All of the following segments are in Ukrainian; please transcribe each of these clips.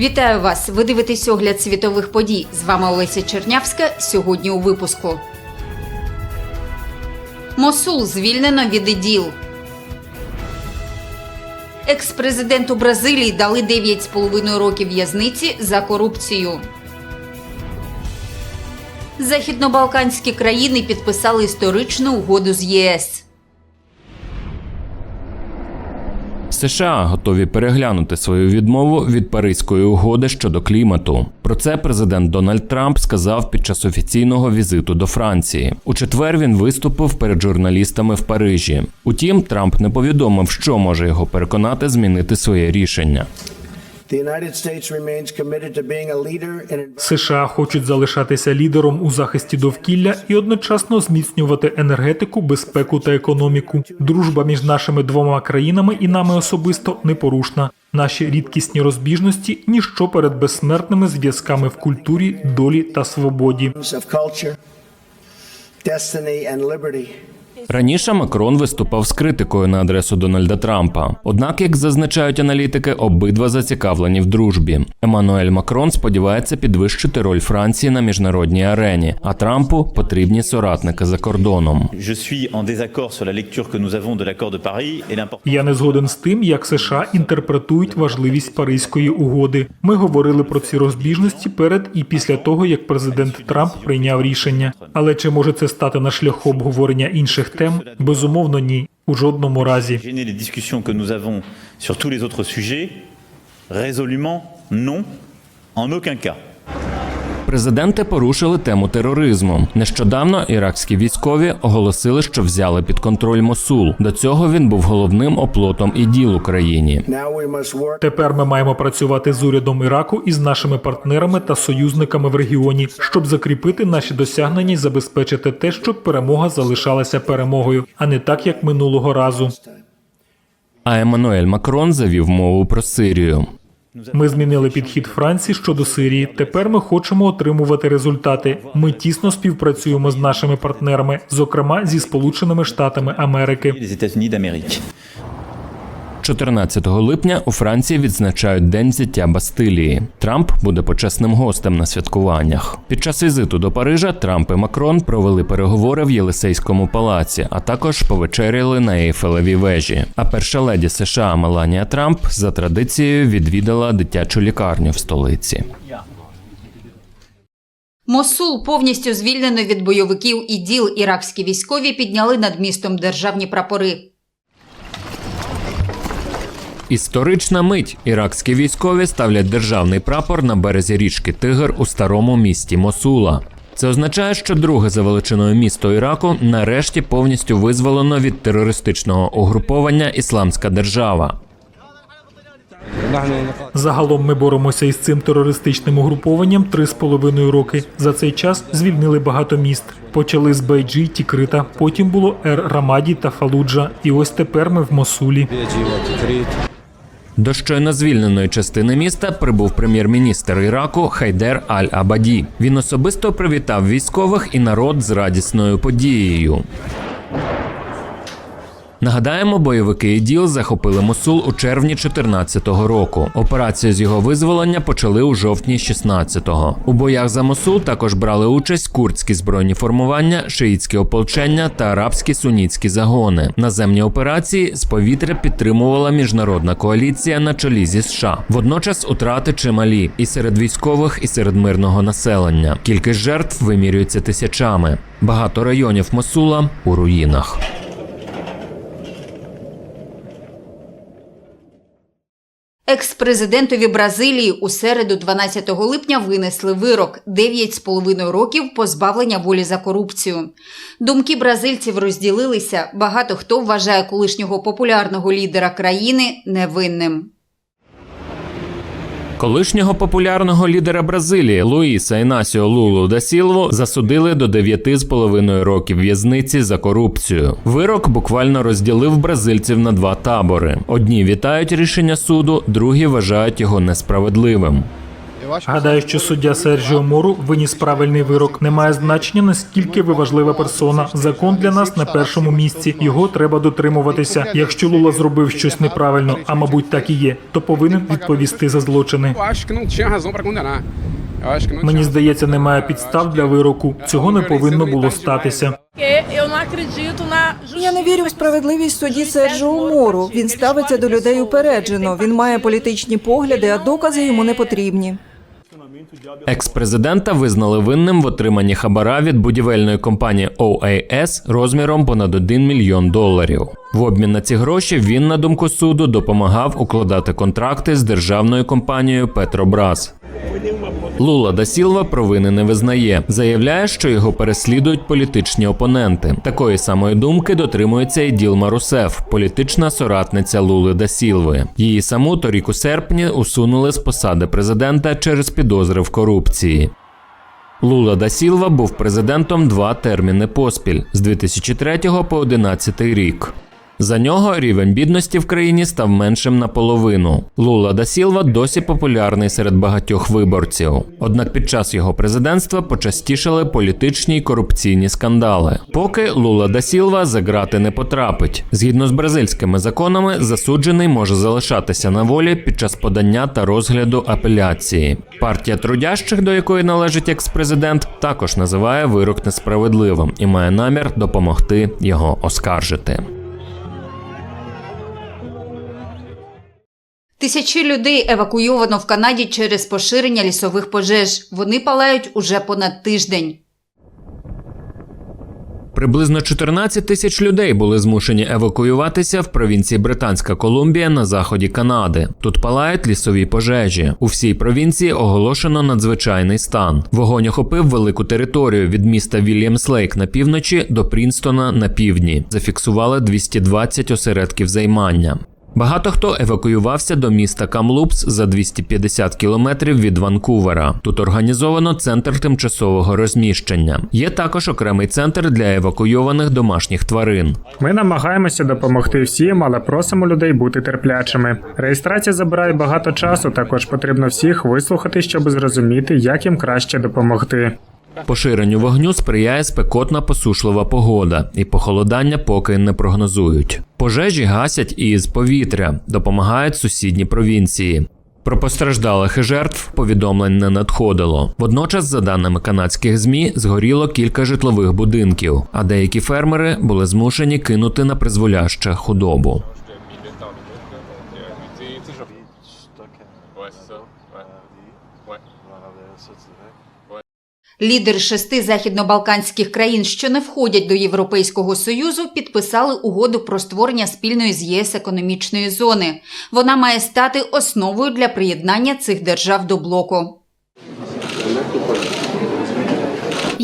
Вітаю вас! Ви дивитесь огляд світових подій. З вами Олеся Чернявська. Сьогодні у випуску. Мосул звільнено від іділ. Екс-президенту Бразилії дали 9,5 років в'язниці за корупцію. Західнобалканські країни підписали історичну угоду з ЄС. США готові переглянути свою відмову від Паризької угоди щодо клімату. Про це президент Дональд Трамп сказав під час офіційного візиту до Франції. У четвер він виступив перед журналістами в Парижі. Утім, Трамп не повідомив, що може його переконати змінити своє рішення. США хочуть залишатися лідером у захисті довкілля і одночасно зміцнювати енергетику, безпеку та економіку. Дружба між нашими двома країнами і нами особисто непорушна. Наші рідкісні розбіжності ніщо перед безсмертними зв'язками в культурі, долі та свободі. Раніше Макрон виступав з критикою на адресу Дональда Трампа. Однак, як зазначають аналітики, обидва зацікавлені в дружбі. Еммануель Макрон сподівається підвищити роль Франції на міжнародній арені, а Трампу потрібні соратники за кордоном. Я не згоден з тим, як США інтерпретують важливість Паризької угоди. Ми говорили про ці розбіжності перед і після того, як президент Трамп прийняв рішення. Але чи може це стати на шляху обговорення інших тем? Безумовно, ні. У жодному разі. Non, en aucun cas. Президенти порушили тему тероризму. Нещодавно іракські військові оголосили, що взяли під контроль Мосул. До цього він був головним оплотом іділ Україні. Now we Тепер ми маємо працювати з урядом Іраку і з нашими партнерами та союзниками в регіоні, щоб закріпити наші досягнення і забезпечити те, щоб перемога залишалася перемогою, а не так, як минулого разу. А Еммануель Макрон завів мову про Сирію. Ми змінили підхід Франції щодо Сирії. Тепер ми хочемо отримувати результати. Ми тісно співпрацюємо з нашими партнерами, зокрема зі Сполученими Штатами Америки. Les 14 липня у Франції відзначають День взяття Бастилії. Трамп буде почесним гостем на святкуваннях. Під час візиту до Парижа Трамп і Макрон провели переговори в Єлисейському палаці, а також повечеряли на Ейфелевій вежі. А перша леді США Меланія Трамп за традицією відвідала дитячу лікарню в столиці. Мосул повністю звільнено від бойовиків іділ. Іракські військові підняли над містом державні прапори. Історична мить. Іракські військові ставлять державний прапор на березі річки Тигр у старому місті Мосула. Це означає, що друге за величиною місто Іраку нарешті повністю визволено від терористичного угруповання Ісламська держава. Загалом ми боремося із цим терористичним угрупованням три з половиною роки. За цей час звільнили багато міст. Почали з Байджі, Тікрита, потім було Ер Рамаді та Фалуджа. І ось тепер ми в Мосулі. До щойно звільненої частини міста прибув прем'єр-міністр Іраку Хайдер Аль-Абаді. Він особисто привітав військових і народ з радісною подією. Нагадаємо, бойовики іділ захопили Мосул у червні 2014 року. Операцію з його визволення почали у жовтні 16-го. У боях за Мосул також брали участь курдські збройні формування, шиїцькі ополчення та арабські сунітські загони. Наземні операції з повітря підтримувала міжнародна коаліція на чолі зі США. Водночас утрати чималі і серед військових, і серед мирного населення. Кількість жертв вимірюється тисячами. Багато районів Мосула у руїнах. Екс-президентові Бразилії у середу, 12 липня, винесли вирок 9,5 років позбавлення волі за корупцію. Думки бразильців розділилися. Багато хто вважає колишнього популярного лідера країни невинним. Колишнього популярного лідера Бразилії Луїса Інасіо Лулу да Сілву засудили до 9,5 років в'язниці за корупцію. Вирок буквально розділив бразильців на два табори: одні вітають рішення суду, другі вважають його несправедливим. Гадаю, що суддя Серджіо Мору виніс правильний вирок. Немає значення наскільки ви важлива персона. Закон для нас на першому місці. Його треба дотримуватися. Якщо Лула зробив щось неправильно, а мабуть так і є, то повинен відповісти за злочини. Мені здається, немає підстав для вироку. Цього не повинно було статися. Я не вірю в справедливість судді Серджіо Мору. Він ставиться до людей упереджено. Він має політичні погляди, а докази йому не потрібні. Екс-президента визнали винним в отриманні хабара від будівельної компанії OAS розміром понад 1 мільйон доларів. В обмін на ці гроші він, на думку суду, допомагав укладати контракти з державною компанією Петробраз. Лула да Сілва провини не визнає. Заявляє, що його переслідують політичні опоненти. Такої самої думки дотримується і Ділма Русеф, політична соратниця Лули да Сілви. Її саму торік у серпні усунули з посади президента через підозри в корупції. Лула да Сілва був президентом два терміни поспіль з 2003 по 2011 рік. За нього рівень бідності в країні став меншим наполовину. Лула да Сілва досі популярний серед багатьох виборців. Однак під час його президентства почастішали політичні й корупційні скандали. Поки Лула да Сілва за ґрати не потрапить. Згідно з бразильськими законами, засуджений може залишатися на волі під час подання та розгляду апеляції. Партія трудящих, до якої належить екс-президент, також називає вирок несправедливим і має намір допомогти його оскаржити. Тисячі людей евакуйовано в Канаді через поширення лісових пожеж. Вони палають уже понад тиждень. Приблизно 14 тисяч людей були змушені евакуюватися в провінції Британська Колумбія на заході Канади. Тут палають лісові пожежі. У всій провінції оголошено надзвичайний стан. Вогонь охопив велику територію від міста Вільямслейк на півночі до Прінстона на півдні. Зафіксували 220 осередків займання. Багато хто евакуювався до міста Камлупс за 250 кілометрів від Ванкувера. Тут організовано центр тимчасового розміщення. Є також окремий центр для евакуйованих домашніх тварин. Ми намагаємося допомогти всім, але просимо людей бути терплячими. Реєстрація забирає багато часу. Також потрібно всіх вислухати, щоб зрозуміти, як їм краще допомогти. Поширенню вогню сприяє спекотна посушлива погода, і похолодання поки не прогнозують. Пожежі гасять і з повітря, допомагають сусідні провінції. Про постраждалих і жертв повідомлень не надходило. Водночас, за даними канадських змі, згоріло кілька житлових будинків, а деякі фермери були змушені кинути на призволяще худобу. Лідери шести західнобалканських країн, що не входять до Європейського союзу, підписали угоду про створення спільної з ЄС економічної зони. Вона має стати основою для приєднання цих держав до блоку.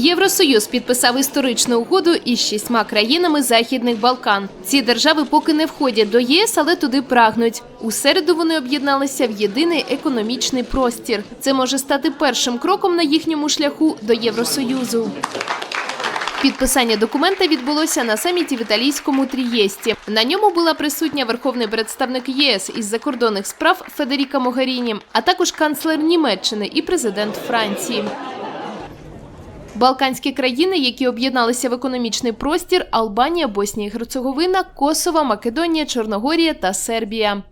Євросоюз підписав історичну угоду із шістьма країнами Західних Балкан. Ці держави поки не входять до ЄС, але туди прагнуть. У середу вони об'єдналися в єдиний економічний простір. Це може стати першим кроком на їхньому шляху до Євросоюзу. Підписання документа відбулося на саміті в італійському Трієсті. На ньому була присутня верховний представник ЄС із закордонних справ Федеріка Могаріні, а також канцлер Німеччини і президент Франції. Балканські країни, які об'єдналися в економічний простір: Албанія, Боснія і Герцеговина, Косово, Македонія, Чорногорія та Сербія.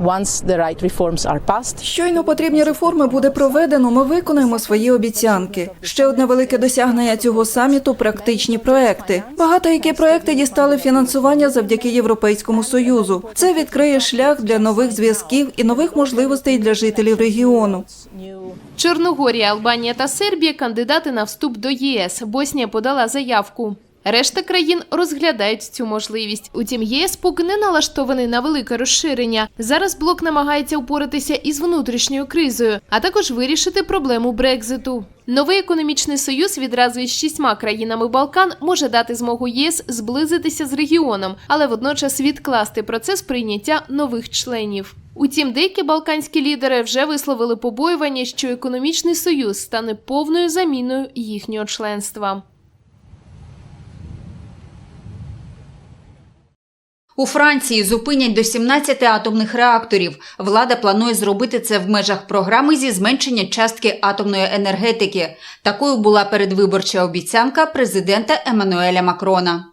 once the right reforms are passed. Щойно потрібні реформи буде проведено. Ми виконаємо свої обіцянки. Ще одне велике досягнення цього саміту практичні проекти. Багато які проекти дістали фінансування завдяки Європейському союзу. Це відкриє шлях для нових зв'язків і нових можливостей для жителів регіону. Чорногорія, Албанія та Сербія кандидати на вступ до ЄС. Боснія подала заявку. Решта країн розглядають цю можливість. Утім, ЄС поки не налаштований на велике розширення. Зараз блок намагається упоратися із внутрішньою кризою, а також вирішити проблему Брекзиту. Новий економічний союз відразу із шістьма країнами Балкан може дати змогу ЄС зблизитися з регіоном, але водночас відкласти процес прийняття нових членів. Утім, деякі балканські лідери вже висловили побоювання, що економічний союз стане повною заміною їхнього членства. У Франції зупинять до 17 атомних реакторів. Влада планує зробити це в межах програми зі зменшення частки атомної енергетики. Такою була передвиборча обіцянка президента Еммануеля Макрона.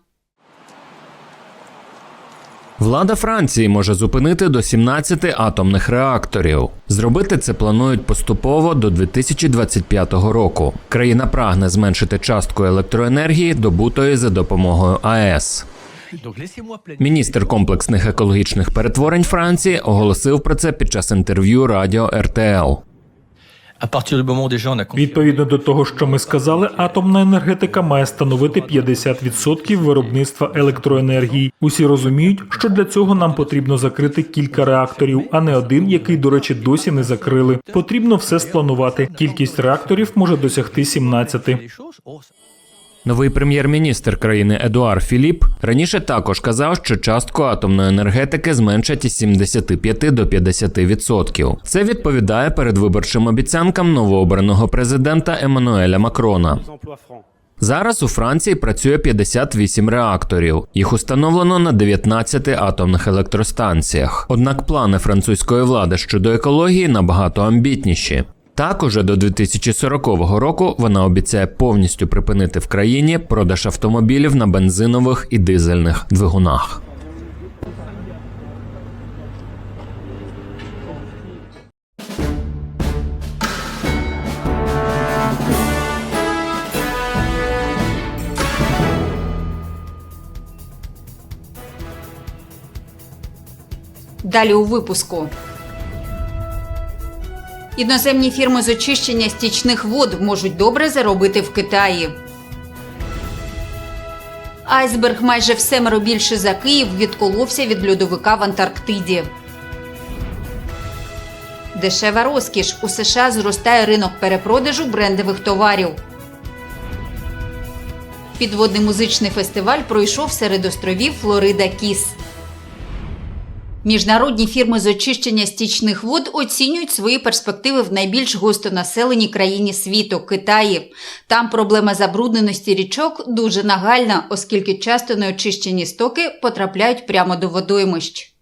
Влада Франції може зупинити до 17 атомних реакторів. Зробити це планують поступово до 2025 року. Країна прагне зменшити частку електроенергії, добутої за допомогою АЕС. Міністр комплексних екологічних перетворень Франції оголосив про це під час інтерв'ю радіо РТЛ. Відповідно до того, що ми сказали, атомна енергетика має становити 50% виробництва електроенергії. Усі розуміють, що для цього нам потрібно закрити кілька реакторів, а не один, який, до речі, досі не закрили. Потрібно все спланувати. Кількість реакторів може досягти 17. Новий прем'єр-міністр країни Едуар Філіп раніше також казав, що частку атомної енергетики зменшать із 75 до 50%. Це відповідає передвиборчим обіцянкам новообраного президента Еммануеля Макрона. Зараз у Франції працює 58 реакторів. Їх установлено на 19 атомних електростанціях. Однак плани французької влади щодо екології набагато амбітніші. Так, уже до 2040 року вона обіцяє повністю припинити в країні продаж автомобілів на бензинових і дизельних двигунах. Далі у випуску. Іноземні фірми з очищення стічних вод можуть добре заробити в Китаї. Айсберг майже в семеро більше за Київ відколовся від льодовика в Антарктиді. Дешева розкіш. У США зростає ринок перепродажу брендових товарів. Підводний музичний фестиваль пройшов серед островів Флорида Кіс. Міжнародні фірми з очищення стічних вод оцінюють свої перспективи в найбільш густонаселеній країні світу Китаї. Там проблема забрудненості річок дуже нагальна, оскільки часто неочищені стоки потрапляють прямо до водоймищ.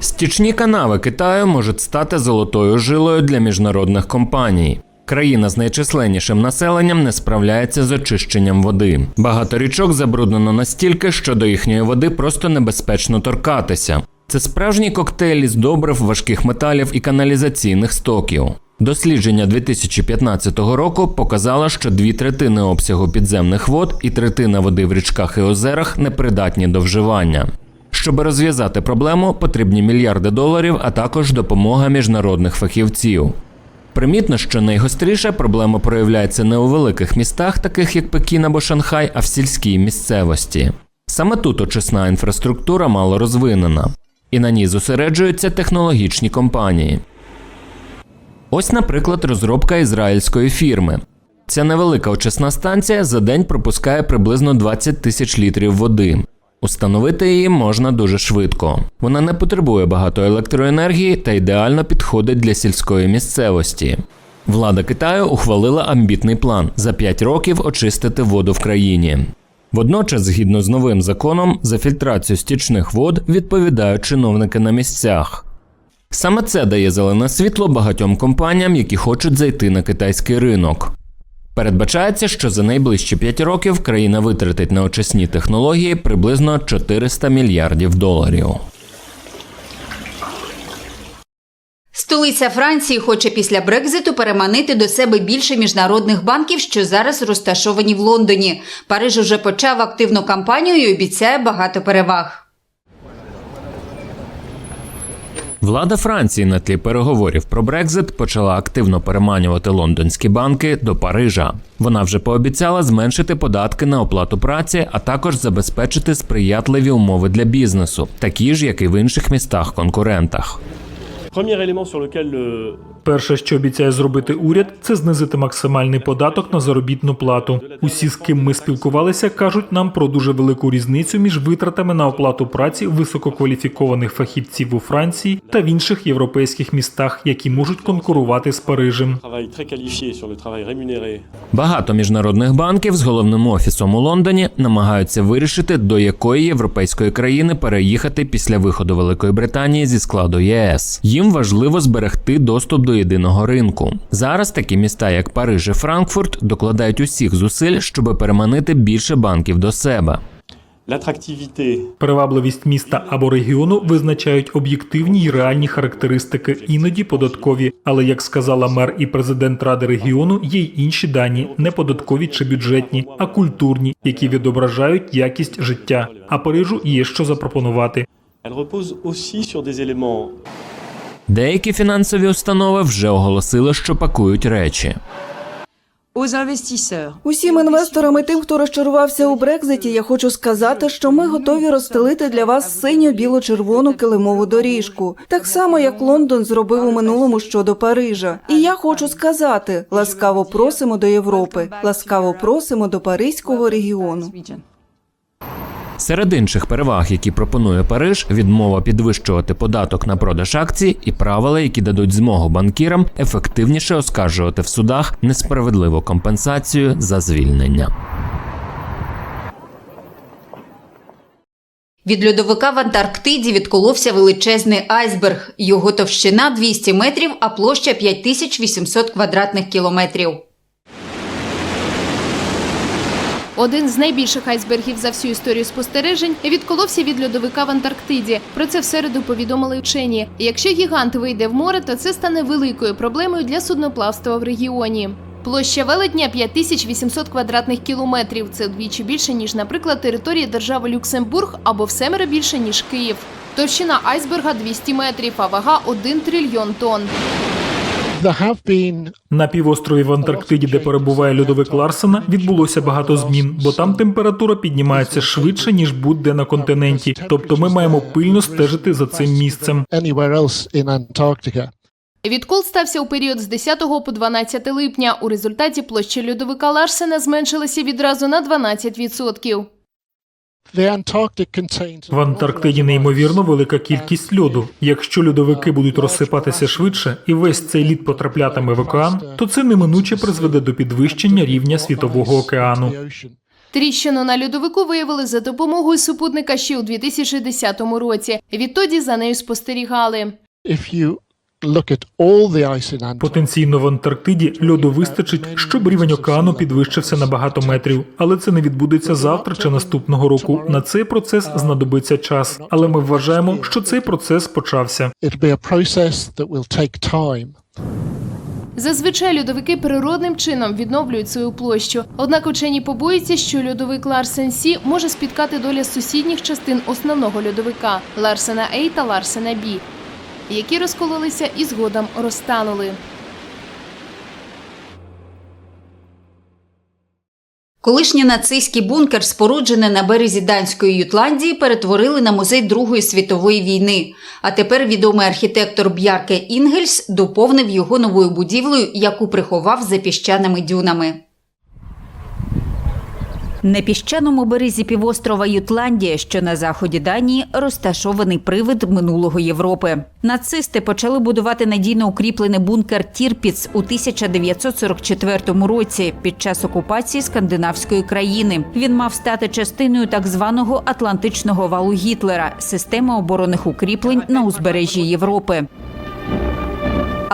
Стічні канави Китаю можуть стати золотою жилою для міжнародних компаній. Країна з найчисленнішим населенням не справляється з очищенням води. Багато річок забруднено настільки, що до їхньої води просто небезпечно торкатися. Це справжній коктейль із добрив, важких металів і каналізаційних стоків. Дослідження 2015 року показало, що дві третини обсягу підземних вод і третина води в річках і озерах непридатні до вживання. Щоб розв'язати проблему, потрібні мільярди доларів, а також допомога міжнародних фахівців. Примітно, що найгостріша проблема проявляється не у великих містах, таких як Пекін або Шанхай, а в сільській місцевості. Саме тут очисна інфраструктура мало розвинена, і на ній зосереджуються технологічні компанії. Ось, наприклад, розробка ізраїльської фірми. Ця невелика очисна станція за день пропускає приблизно 20 тисяч літрів води. Установити її можна дуже швидко. Вона не потребує багато електроенергії та ідеально підходить для сільської місцевості. Влада Китаю ухвалила амбітний план за 5 років очистити воду в країні. Водночас, згідно з новим законом, за фільтрацію стічних вод відповідають чиновники на місцях. Саме це дає зелене світло багатьом компаніям, які хочуть зайти на китайський ринок. Передбачається, що за найближчі 5 років країна витратить на очисні технології приблизно 400 мільярдів доларів. Столиця Франції хоче після Брекзиту переманити до себе більше міжнародних банків, що зараз розташовані в Лондоні. Париж уже почав активну кампанію і обіцяє багато переваг. Влада Франції на тлі переговорів про Брекзит почала активно переманювати лондонські банки до Парижа. Вона вже пообіцяла зменшити податки на оплату праці, а також забезпечити сприятливі умови для бізнесу, такі ж, як і в інших містах-конкурентах. Premier Перше, що обіцяє зробити уряд, це знизити максимальний податок на заробітну плату. Усі, з ким ми спілкувалися, кажуть нам про дуже велику різницю між витратами на оплату праці висококваліфікованих фахівців у Франції та в інших європейських містах, які можуть конкурувати з Парижем. Багато міжнародних банків з головним офісом у Лондоні намагаються вирішити, до якої європейської країни переїхати після виходу Великої Британії зі складу ЄС. Їм важливо зберегти доступ до єдиного ринку. Зараз такі міста, як Париж і Франкфурт, докладають усіх зусиль, щоб переманити більше банків до себе. Привабливість міста або регіону визначають об'єктивні й реальні характеристики, іноді податкові. Але як сказала мер і президент ради регіону, є й інші дані, не податкові чи бюджетні, а культурні, які відображають якість життя. А Парижу є що запропонувати. Elle repose aussi sur des éléments Деякі фінансові установи вже оголосили, що пакують речі. Усім інвесторам і тим, хто розчарувався у Брекзиті, я хочу сказати, що ми готові розстелити для вас синьо-біло-червону килимову доріжку, так само як Лондон зробив у минулому щодо Парижа. І я хочу сказати: ласкаво просимо до Європи, ласкаво просимо до Паризького регіону. Серед інших переваг, які пропонує Париж, відмова підвищувати податок на продаж акцій і правила, які дадуть змогу банкірам ефективніше оскаржувати в судах несправедливу компенсацію за звільнення. Від льодовика в Антарктиді відколовся величезний айсберг. Його товщина 200 метрів, а площа 5800 квадратних кілометрів. Один з найбільших айсбергів за всю історію спостережень відколовся від льодовика в Антарктиді. Про це в середу повідомили вчені. Якщо гігант вийде в море, то це стане великою проблемою для судноплавства в регіоні. Площа велетня 5800 квадратних кілометрів. Це вдвічі більше ніж, наприклад, територія держави Люксембург або в семеро більше ніж Київ. Товщина айсберга 200 метрів, а вага 1 трильйон тонн. На півострові в Антарктиді, де перебуває льодовик Ларсена, відбулося багато змін, бо там температура піднімається швидше ніж будь-де на континенті. Тобто ми маємо пильно стежити за цим місцем. Відкол стався у період з 10 по 12 липня. У результаті площа льодовика Ларсена зменшилася відразу на 12%. В Антарктиді неймовірно велика кількість льоду. Якщо льодовики будуть розсипатися швидше і весь цей лід потраплятиме в океан, то це неминуче призведе до підвищення рівня світового океану. Тріщину на льодовику виявили за допомогою супутника ще у 2010 році. Відтоді за нею спостерігали. Потенційно в Антарктиді льоду вистачить, щоб рівень океану підвищився на багато метрів. Але це не відбудеться завтра чи наступного року. На цей процес знадобиться час. Але ми вважаємо, що цей процес почався. Зазвичай льодовики природним чином відновлюють свою площу. Однак учені побоюються, що льодовик Ларсен Сі може спіткати доля сусідніх частин основного льодовика Ларсена А та Ларсена Бі, які розкололися і згодом розтанули. Колишній нацистський бункер, споруджений на березі данської Ютландії, перетворили на музей Другої світової війни. А тепер відомий архітектор Б'ярке Інгельс доповнив його новою будівлею, яку приховав за піщаними дюнами. На піщаному березі півострова Ютландія, що на заході Данії, розташований привид минулого Європи. Нацисти почали будувати надійно укріплений бункер Тірпіц у 1944 році під час окупації скандинавської країни. Він мав стати частиною так званого Атлантичного валу Гітлера системи оборонних укріплень на узбережжі Європи.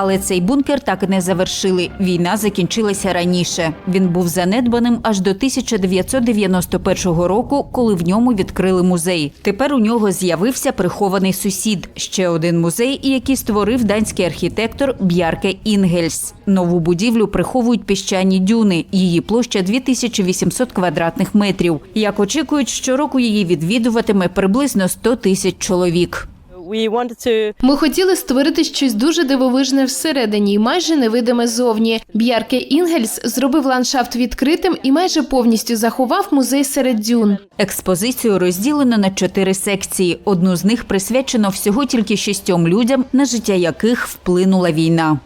Але цей бункер так і не завершили. Війна закінчилася раніше. Він був занедбаним аж до 1991 року, коли в ньому відкрили музей. Тепер у нього з'явився прихований сусід ще один музей, який створив данський архітектор Б'ярке Інгельс. Нову будівлю приховують піщані дюни. Її площа 2800 квадратних метрів. Як очікують, щороку її відвідуватиме приблизно 100 тисяч чоловік. We Ми хотіли створити щось дуже дивовижне всередині і майже невидиме зовні. Б'ярке Інгельс зробив ландшафт відкритим і майже повністю заховав музей серед дюн. Експозицію розділено на чотири секції. Одну з них присвячено всього тільки шістьом людям, на життя яких вплинула війна.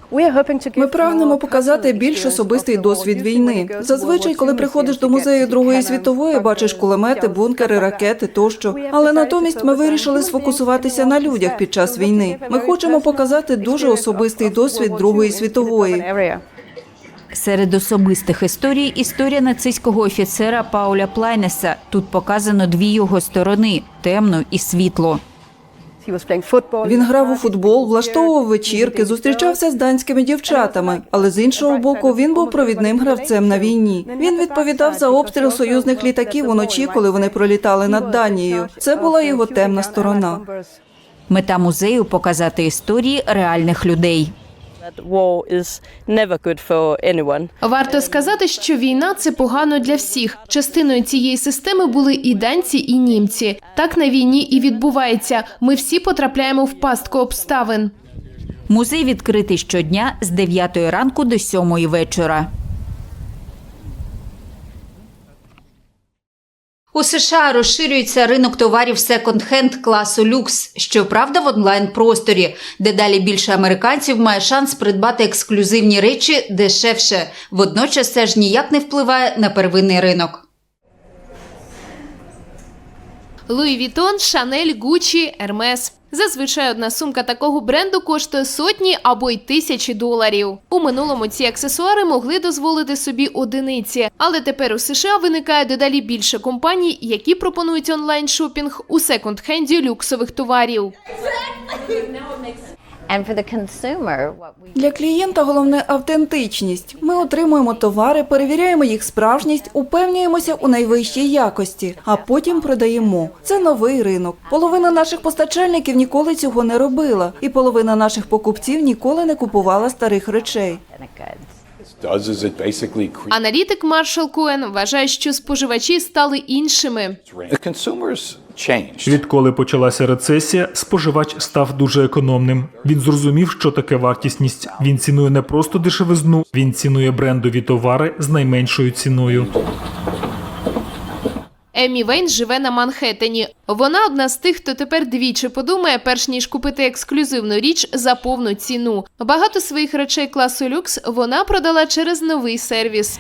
Ми прагнемо показати більш особистий досвід війни. Зазвичай, коли приходиш до музею Другої світової, бачиш кулемети, бункери, ракети тощо. Але натомість ми вирішили сфокусуватися на людях під час війни. Ми хочемо показати дуже особистий досвід Другої світової. Серед особистих історій історія нацистського офіцера Пауля Плайнеса. Тут показано дві його сторони темну і світло. Він грав у футбол, влаштовував вечірки, зустрічався з данськими дівчатами. Але з іншого боку, він був провідним гравцем на війні. Він відповідав за обстріл союзних літаків уночі, коли вони пролітали над Данією. Це була його темна сторона. Мета музею показати історії реальних людей. Варто сказати, що війна це погано для всіх. Частиною цієї системи були і данці, і німці. Так на війні і відбувається. Ми всі потрапляємо в пастку обставин. Музей відкритий щодня з 9 ранку до 7 вечора. У США розширюється ринок товарів секонд-хенд класу люкс. Щоправда, в онлайн-просторі, де далі більше американців має шанс придбати ексклюзивні речі дешевше. Водночас це ж ніяк не впливає на первинний ринок. Луї Вітон, Шанель, Гуччі, Ермес. Зазвичай одна сумка такого бренду коштує сотні або й тисячі доларів. У минулому ці аксесуари могли дозволити собі одиниці, але тепер у США виникає дедалі більше компаній, які пропонують онлайн шопінг у секонд-хенді люксових товарів. Для клієнта головне автентичність. Ми отримуємо товари, перевіряємо їх справжність, упевнюємося у найвищій якості, а потім продаємо. Це новий ринок. Половина наших постачальників ніколи цього не робила, і половина наших покупців ніколи не купувала старих речей. Аналітик Маршал Коен вважає, що споживачі стали іншими. Відколи почалася рецесія, споживач став дуже економним. Він зрозумів, що таке вартісність. Він цінує не просто дешевизну, він цінує брендові товари з найменшою ціною. Емі Вейн живе на Манхеттені. Вона одна з тих, хто тепер двічі подумає, перш ніж купити ексклюзивну річ за повну ціну. Багато своїх речей класу люкс вона продала через новий сервіс.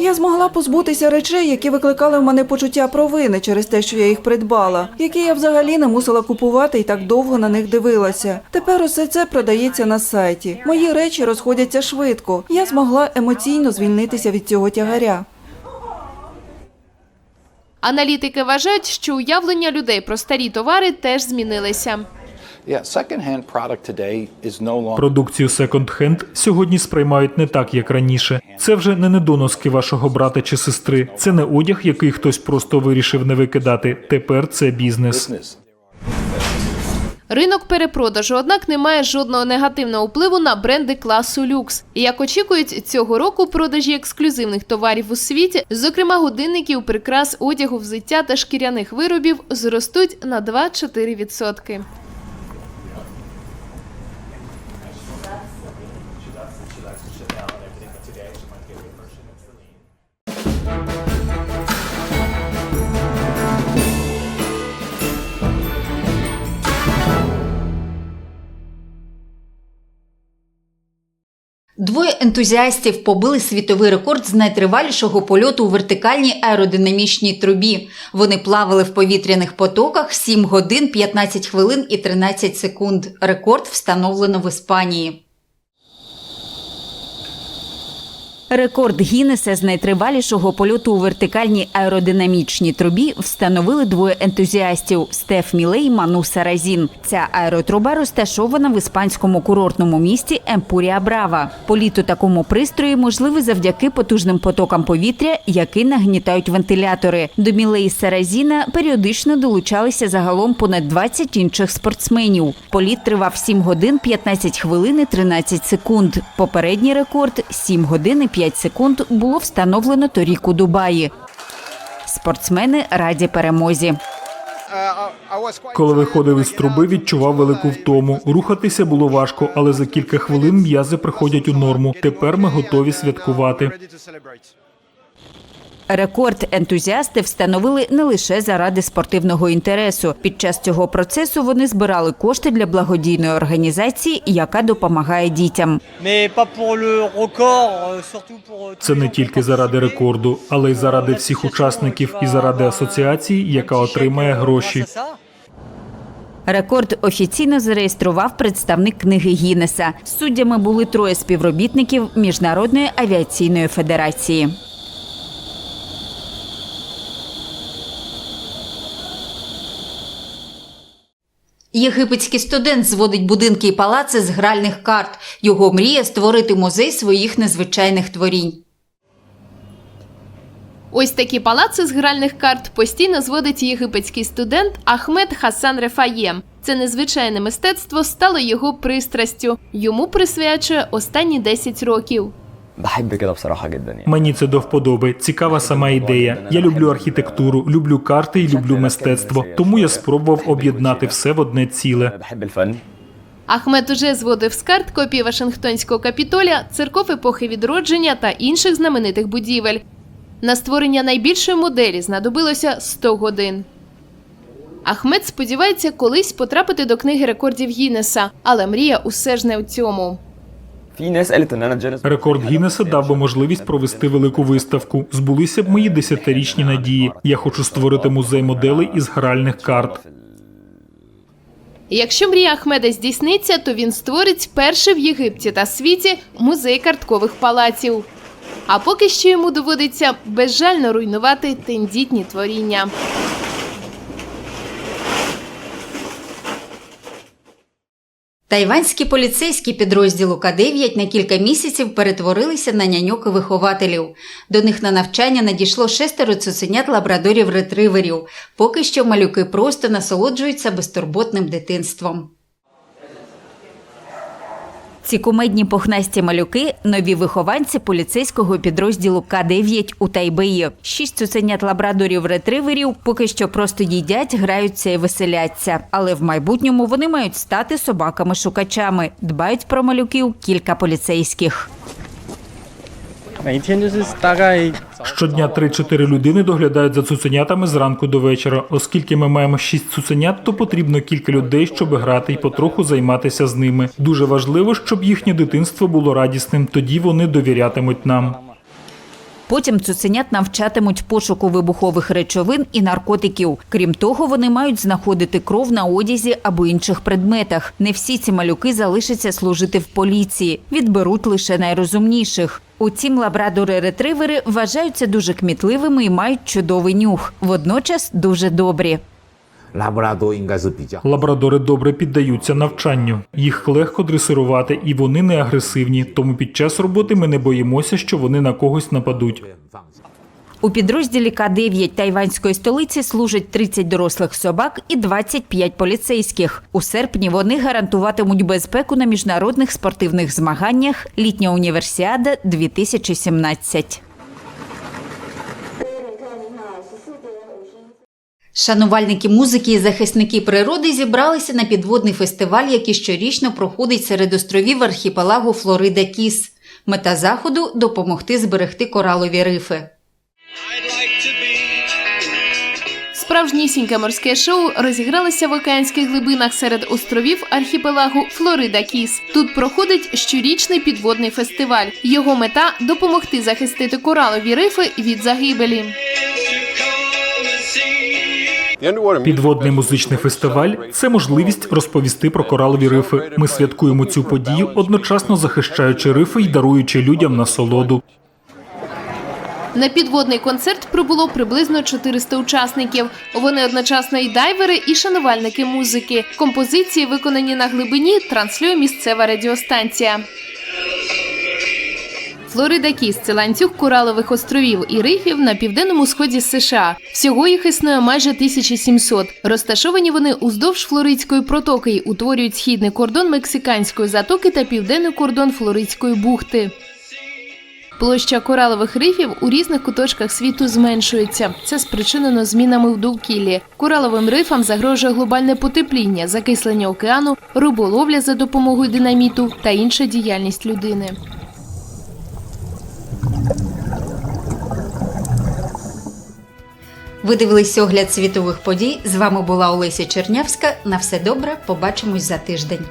Я змогла позбутися речей, які викликали в мене почуття провини через те, що я їх придбала, які я взагалі не мусила купувати і так довго на них дивилася. Тепер усе це продається на сайті. Мої речі розходяться швидко. Я змогла емоційно звільнитися від цього тягаря. Аналітики вважають, що уявлення людей про старі товари теж змінилися. Продукцію секонд-хенд сьогодні сприймають не так, як раніше. Це вже не недоноски вашого брата чи сестри. Це не одяг, який хтось просто вирішив не викидати. Тепер це бізнес. Ринок перепродажу, однак, не має жодного негативного впливу на бренди класу люкс. І як очікують, цього року продажі ексклюзивних товарів у світі, зокрема годинників, прикрас, одягу, взуття та шкіряних виробів, зростуть на 2-4%. Двоє ентузіастів побили світовий рекорд з найтривалішого польоту у вертикальній аеродинамічній трубі. Вони плавали в повітряних потоках 7 годин 15 хвилин і 13 секунд. Рекорд встановлено в Іспанії. Рекорд Гіннеса з найтривалішого польоту у вертикальній аеродинамічній трубі встановили двоє ентузіастів Стеф Мілей і Ману Саразін. Ця аеротруба розташована в іспанському курортному місті Емпурія Брава. Політ у такому пристрої можливий завдяки потужним потокам повітря, які нагнітають вентилятори. До Мілей і Саразіна періодично долучалися загалом понад 20 інших спортсменів. Політ тривав 7 годин 15 хвилин і 13 секунд. Попередній рекорд 7 годин і 5 секунд було встановлено торік у Дубаї. Спортсмени раді перемозі. Коли виходив із труби, відчував велику втому. Рухатися було важко, але за кілька хвилин м'язи приходять у норму. Тепер ми готові святкувати. Рекорд ентузіасти встановили не лише заради спортивного інтересу. Під час цього процесу вони збирали кошти для благодійної організації, яка допомагає дітям. Це не тільки заради рекорду, але й заради всіх учасників і заради асоціації, яка отримає гроші. Рекорд офіційно зареєстрував представник книги Гіннеса. Суддями були троє співробітників Міжнародної авіаційної федерації. Єгипетський студент зводить будинки і палаци з гральних карт. Його мрія створити музей своїх незвичайних творінь. Ось такі палаци з гральних карт постійно зводить єгипетський студент Ахмед Хасан Рефаєм. Це незвичайне мистецтво стало його пристрастю. Йому присвячує останні 10 років. بحب كده بصراحة جدا يعني Мені це до вподоби. Цікава сама ідея. Я люблю архітектуру, люблю карти і люблю мистецтво. Тому я спробував об'єднати все в одне ціле. بحب الفن Ахмед уже зводив з карт копії Вашингтонського капітолія, церков епохи відродження та інших знаменитих будівель. На створення найбільшої моделі знадобилося 100 годин. Ахмед сподівається колись потрапити до книги рекордів Гіннеса, але мрія усе ж не у цьому. Рекорд Гіннеса дав би можливість провести велику виставку. Збулися б мої десятирічні надії. Я хочу створити музей моделей із гральних карт. Якщо мрія Ахмеда здійсниться, то він створить перший в Єгипті та світі музей карткових палаців. А поки що йому доводиться безжально руйнувати тендітні творіння. Тайванські поліцейські підрозділу К-9 на кілька місяців перетворилися на няньок вихователів. До них на навчання надійшло шестеро цуценят лабрадорів-ретриверів. Поки що малюки просто насолоджуються безтурботним дитинством. Ці кумедні пухнасті малюки нові вихованці поліцейського підрозділу К-9 у Тайбеї. Шість цуценят лабрадорів-ретриверів поки що просто їдять, граються і веселяться. Але в майбутньому вони мають стати собаками-шукачами. Дбають про малюків кілька поліцейських. Щодня 3-4 людини доглядають за цуценятами зранку до вечора. Оскільки ми маємо 6 цуценят, то потрібно кілька людей, щоб грати і потроху займатися з ними. Дуже важливо, щоб їхнє дитинство було радісним. Тоді вони довірятимуть нам. Потім цуценят навчатимуть пошуку вибухових речовин і наркотиків. Крім того, вони мають знаходити кров на одязі або інших предметах. Не всі ці малюки залишаться служити в поліції, відберуть лише найрозумніших. Утім, лабрадори-ретривери вважаються дуже кмітливими і мають чудовий нюх, водночас дуже добрі. Лабрадори добре піддаються навчанню. Їх легко дресирувати, і вони не агресивні. Тому під час роботи ми не боїмося, що вони на когось нападуть. У підрозділі К-9 тайванської столиці служать 30 дорослих собак і 25 поліцейських. У серпні вони гарантуватимуть безпеку на міжнародних спортивних змаганнях Літня універсіада 2017. Шанувальники музики і захисники природи зібралися на підводний фестиваль, який щорічно проходить серед островів архіпелагу Флорида Кіс. Мета заходу допомогти зберегти коралові рифи. Справжнісіньке морське шоу розігралося в океанських глибинах серед островів архіпелагу Флорида Кіс. Тут проходить щорічний підводний фестиваль. Його мета допомогти захистити коралові рифи від загибелі. Підводний музичний фестиваль це можливість розповісти про коралові рифи. Ми святкуємо цю подію, одночасно захищаючи рифи і даруючи людям насолоду. На підводний концерт прибуло приблизно 400 учасників. Вони одночасно і дайвери, і шанувальники музики. Композиції, виконані на глибині, транслює місцева радіостанція. Флорида Кіс це ланцюг коралових островів і рифів на південному сході США. Всього їх існує майже 1700. Розташовані вони уздовж Флоридської протоки й утворюють східний кордон мексиканської затоки та південний кордон Флоридської бухти. Площа коралових рифів у різних куточках світу зменшується. Це спричинено змінами в довкіллі. Кораловим рифам загрожує глобальне потепління, закислення океану, риболовля за допомогою динаміту та інша діяльність людини. Ви дивились огляд світових подій. З вами була Олеся Чернявська. На все добре. Побачимось за тиждень.